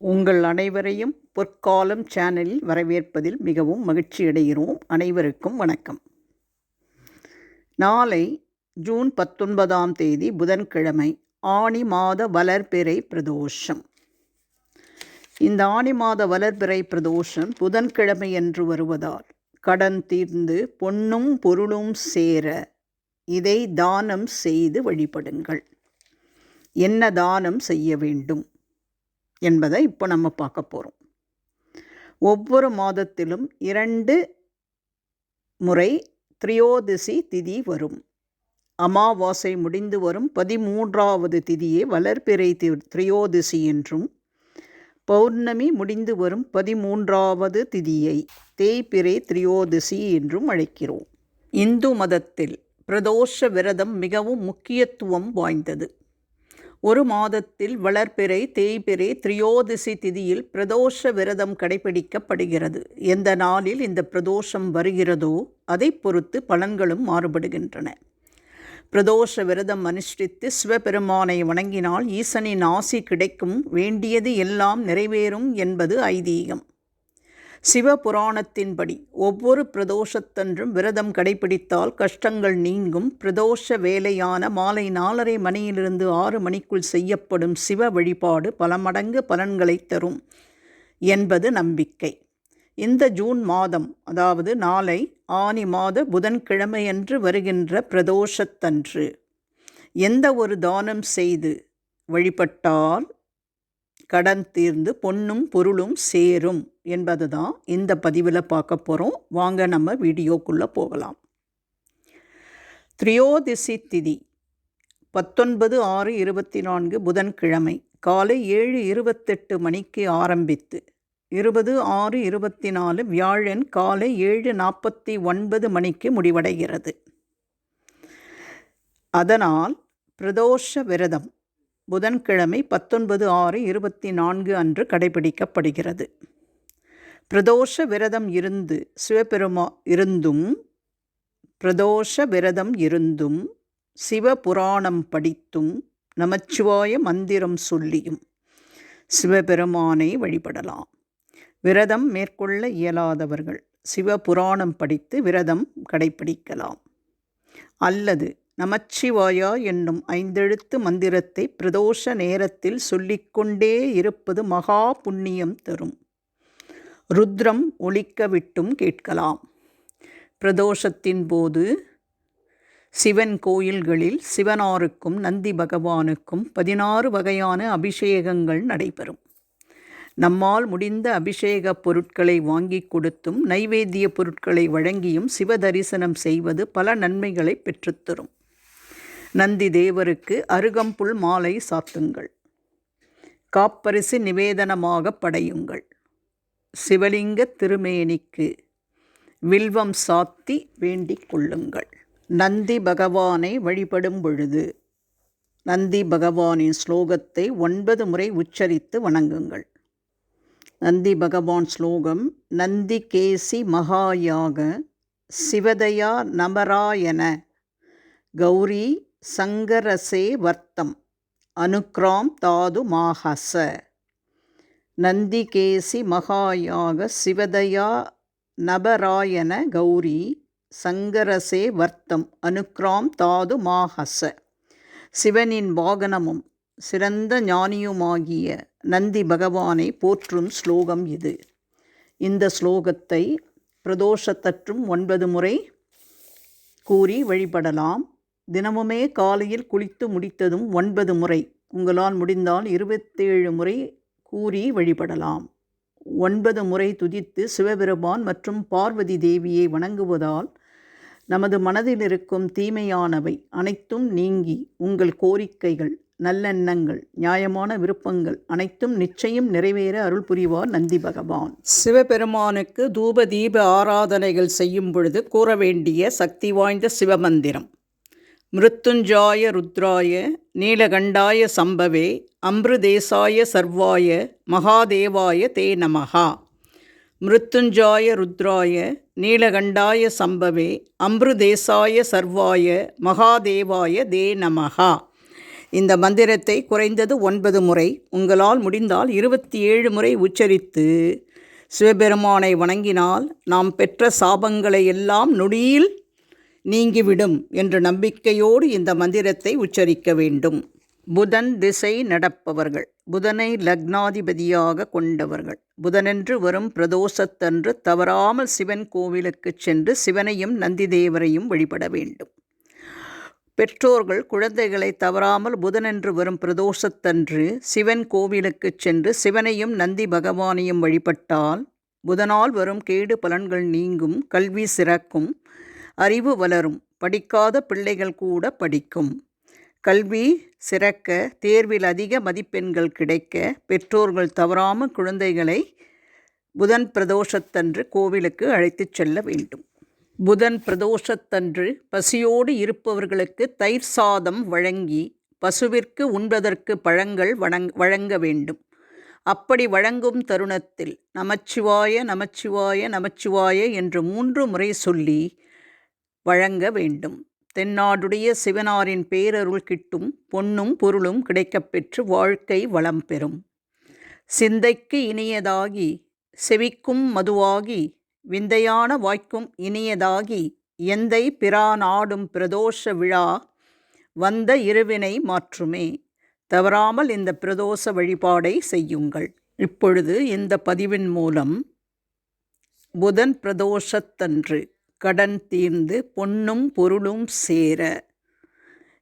உங்கள் அனைவரையும் பொற்காலம் சேனலில் வரவேற்பதில் மிகவும் மகிழ்ச்சி அடைகிறோம். அனைவருக்கும் வணக்கம். நாளை ஜூன் பத்தொன்பதாம் தேதி புதன்கிழமை ஆணி மாத வளர்பிறை பிரதோஷம். இந்த ஆணி மாத வளர்பிறை பிரதோஷம் புதன்கிழமை என்று வருவதால் கடன் தீர்ந்து பொன்னும் பொருளும் சேர இதை தானம் செய்து வழிபடுங்கள். என்ன தானம் செய்ய வேண்டும்? என்பதை இப்போ நம்ம பார்க்க போகிறோம் ஒவ்வொரு மாதத்திலும் இரண்டு முறை திரியோதிசி திதி வரும். அமாவாசை முடிந்து வரும். பதிமூன்றாவது திதியே வளர்பிறை தி திரியோதசி என்றும் பௌர்ணமி முடிந்து வரும் பதிமூன்றாவது திதியை தேய்பிறை திரியோதிசி என்றும் அழைக்கிறோம். இந்து மதத்தில் பிரதோஷ விரதம் மிகவும் முக்கியத்துவம் வாய்ந்தது. ஒரு மாதத்தில் வளர்பிறை தேய்பிறை திரியோதிசி திதியில் பிரதோஷ விரதம் கடைபிடிக்கப்படுகிறது. எந்த நாளில் இந்த பிரதோஷம் வருகிறதோ அதை பொறுத்து பலன்களும் மாறுபடுகின்றன. பிரதோஷ விரதம் அனுஷ்டித்து சிவபெருமானை வணங்கினால் ஈசனின் ஆசி கிடைக்கும் வேண்டியது எல்லாம் நிறைவேறும் என்பது ஐதீகம். சிவபுராணத்தின்படி ஒவ்வொரு பிரதோஷத்தன்றும் விரதம் கடைபிடித்தால் கஷ்டங்கள் நீங்கும். பிரதோஷ வேலையான மாலை நாலரை மணியிலிருந்து ஆறு மணிக்குள் செய்யப்படும் சிவ வழிபாடு பல மடங்கு பலன்களை தரும் என்பது நம்பிக்கை. இந்த ஜூன் மாதம் அதாவது நாளை ஆனி மாத புதன்கிழமையன்று வருகின்ற பிரதோஷத்தன்று. எந்த ஒரு தானம் செய்து வழிபட்டால் கடன் தீர்ந்து பொன்னும் பொருளும் சேரும் என்பது தான் இந்த பதிவில் பார்க்க போகிறோம் வாங்க நம்ம வீடியோக்குள்ளே போகலாம். திரியோதிசி திதி பத்தொன்பது ஆறு இருபத்தி நான்கு புதன்கிழமை காலை ஏழு இருபத்தெட்டு மணிக்கு ஆரம்பித்து இருபது ஆறு இருபத்தி நாலு வியாழன் காலை ஏழு நாற்பத்தி ஒன்பது மணிக்கு முடிவடைகிறது. அதனால் பிரதோஷ விரதம் புதன்கிழமை பத்தொன்பது ஆறு இருபத்தி நான்கு அன்று கடைபிடிக்கப்படுகிறது. பிரதோஷ விரதம் இருந்து சிவபெருமா இருந்தும் பிரதோஷ விரதம் இருந்தும் சிவபுராணம் படித்தும் நமச்சிவாய மந்திரம் சொல்லியும் சிவபெருமானை வழிபடலாம். விரதம் மேற்கொள்ள இயலாதவர்கள் சிவபுராணம் படித்து விரதம் கடைபிடிக்கலாம். அல்லது நமச்சிவாயா என்னும் ஐந்தெழுத்து மந்திரத்தை பிரதோஷ நேரத்தில் சொல்லிக்கொண்டே இருப்பது மகா புண்ணியம் தரும். ருத்ரம் ஒழிக்க விட்டும் கேட்கலாம். பிரதோஷத்தின் போது சிவன் கோயில்களில் சிவனாருக்கும் நந்தி பகவானுக்கும் பதினாறு வகையான அபிஷேகங்கள் நடைபெறும். நம்மால் முடிந்த அபிஷேக பொருட்களை வாங்கி கொடுத்தும் நைவேத்திய பொருட்களை வழங்கியும் சிவ தரிசனம் செய்வது பல நன்மைகளை பெற்றுத்தரும் நந்தி தேவருக்கு அருகம்புல் மாலை சாத்துங்கள். காப்பரிசு நிவேதனமாக படையுங்கள். சிவலிங்க திருமேனிக்கு வில்வம் சாத்தி வேண்டிக் கொள்ளுங்கள். நந்தி பகவானை வழிபடும் பொழுது நந்தி பகவானின் ஸ்லோகத்தை ஒன்பது முறை உச்சரித்து வணங்குங்கள். நந்தி பகவான் ஸ்லோகம் நந்தி கேசி மகாயாக சிவதயா நமராயன. கௌரி சங்கரசே வர்த்தம் அனுக்ராம் தாது மாஹச. நந்திகேசி மகாயாக சிவதயா நபராயன கௌரி சங்கரசே வர்த்தம் அனுக்ராம் தாது மாஹச. சிவனின் வாகனமும் சிறந்த ஞானியுமாகிய நந்தி பகவானை போற்றும் ஸ்லோகம் இது. இந்த ஸ்லோகத்தை பிரதோஷத்தற்றும் ஒன்பது முறை கூறி வழிபடலாம். தினமுமே காலையில் குளித்து முடித்ததும் ஒன்பது முறை. உங்களால் முடிந்தால் இருபத்தேழு முறை கூறி வழிபடலாம். ஒன்பது முறை துதித்து சிவபெருமான் மற்றும் பார்வதி தேவியை வணங்குவதால் நமது மனதில் இருக்கும் தீமையானவை அனைத்தும் நீங்கி உங்கள் கோரிக்கைகள் நல்லெண்ணங்கள் நியாயமான விருப்பங்கள் அனைத்தும் நிச்சயம் நிறைவேற அருள் புரிவார் நந்தி பகவான். சிவபெருமானுக்கு தூப தீப ஆராதனைகள் செய்யும் பொழுது கூற வேண்டிய சக்தி வாய்ந்த சிவமந்திரம். மிருத்துஞ்சாய ருத்ராய நீலகண்டாய சம்பவே அம்ருதேசாய சர்வாய மகாதேவாய தே நமகா மிருத்துஞ்சாய ருத்ராய நீலகண்டாய சம்பவே அம்ருதேசாய சர்வாய மகாதேவாய தே நமகா இந்த மந்திரத்தை குறைந்தது ஒன்பது முறை உங்களால் முடிந்தால் இருபத்தி ஏழு முறை உச்சரித்து சிவபெருமானை வணங்கினால் நாம் பெற்ற சாபங்களை எல்லாம் நொடியில் நீங்கிவிடும் என்ற நம்பிக்கையோடு இந்த மந்திரத்தை உச்சரிக்க வேண்டும். புதன் திசை நடப்பவர்கள். புதனை லக்னாதிபதியாக கொண்டவர்கள். புதனென்று வரும் பிரதோஷத்தன்று தவறாமல் சிவன் கோவிலுக்கு சென்று சிவனையும் நந்தி தேவரையும் வழிபட வேண்டும். பெற்றோர்கள் குழந்தைகளை தவறாமல் புதனென்று வரும் பிரதோஷத்தன்று சிவன் கோவிலுக்கு சென்று சிவனையும் நந்தி பகவானையும் வழிபட்டால் புதனால் வரும் கேடு பலன்கள் நீங்கும் கல்வி சிறக்கும் அறிவு வளரும். படிக்காத பிள்ளைகள் கூட படிக்கும். கல்வி சிறக்க தேர்வில் அதிக மதிப்பெண்கள் கிடைக்க பெற்றோர்கள் தவறாமல் குழந்தைகளை புதன் பிரதோஷத்தன்று கோவிலுக்கு அழைத்துச் செல்ல வேண்டும். புதன் பிரதோஷத்தன்று பசியோடு இருப்பவர்களுக்கு தயிர் சாதம் வழங்கி பசுவிற்கு உண்பதற்கு பழங்கள் வழங் வழங்க வேண்டும். அப்படி வழங்கும் தருணத்தில் நமச்சிவாய நமச்சிவாய நமச்சிவாய என்று மூன்று முறை சொல்லி வழங்க வேண்டும். தென்னாடுடைய சிவனாரின் பேரருள் கிட்டும் பொன்னும் பொருளும் கிடைக்கப்பெற்று வாழ்க்கை வளம் பெறும். சிந்தைக்கு இனியதாகி செவிக்கும் மதுவாகி விந்தையான வாய்க்கும் இனியதாகி எந்தை பிரானாடும் பிரதோஷ விழா வந்த இருவினை மாற்றுமே. தவறாமல் இந்த பிரதோஷ வழிபாடை செய்யுங்கள். இப்பொழுது இந்த பதிவின் மூலம் புதன் பிரதோஷத்தன்று. கடன் தீர்ந்து பொன்னும் பொருளும் சேர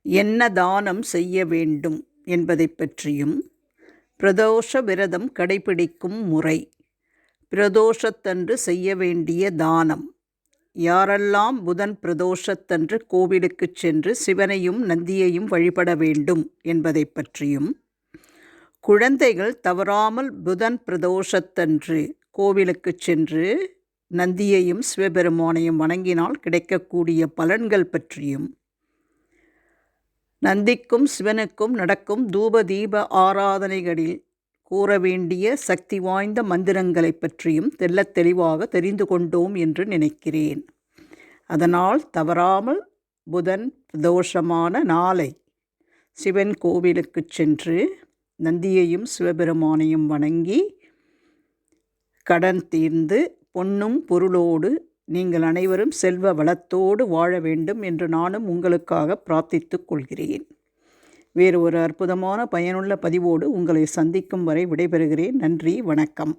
என்ன தானம் செய்ய வேண்டும் என்பதை பற்றியும் பிரதோஷ விரதம் கடைபிடிக்கும் முறை பிரதோஷத்தன்று செய்ய வேண்டிய தானம். யாரெல்லாம் புதன் பிரதோஷத்தன்று கோவிலுக்கு சென்று சிவனையும் நந்தியையும் வழிபட வேண்டும் என்பதை பற்றியும் குழந்தைகள் தவறாமல் புதன் பிரதோஷத்தன்று கோவிலுக்கு சென்று நந்தியையும் சிவபெருமானையும் வணங்கினால் கிடைக்கக்கூடிய பலன்கள் பற்றியும். நந்திக்கும் சிவனுக்கும் நடக்கும் தூப தீப ஆராதனைகளில் கூற வேண்டிய சக்தி வாய்ந்த மந்திரங்களை பற்றியும் தெல்லத் தெளிவாக தெரிந்து கொண்டோம் என்று நினைக்கிறேன். அதனால் தவறாமல் புதன் தோஷமான நாளை சிவன் கோவிலுக்கு சென்று நந்தியையும் சிவபெருமானையும் வணங்கி கடன் தீர்ந்து பொன்னும் பொருளோடு நீங்கள் அனைவரும் செல்வ வளத்தோடு வாழ வேண்டும் என்று நானும் உங்களுக்காக பிரார்த்தித்துக் கொள்கிறேன். வேறு ஒரு அற்புதமான பயனுள்ள பதிவோடு உங்களை சந்திக்கும் வரை விடைபெறுகிறேன். நன்றி வணக்கம்.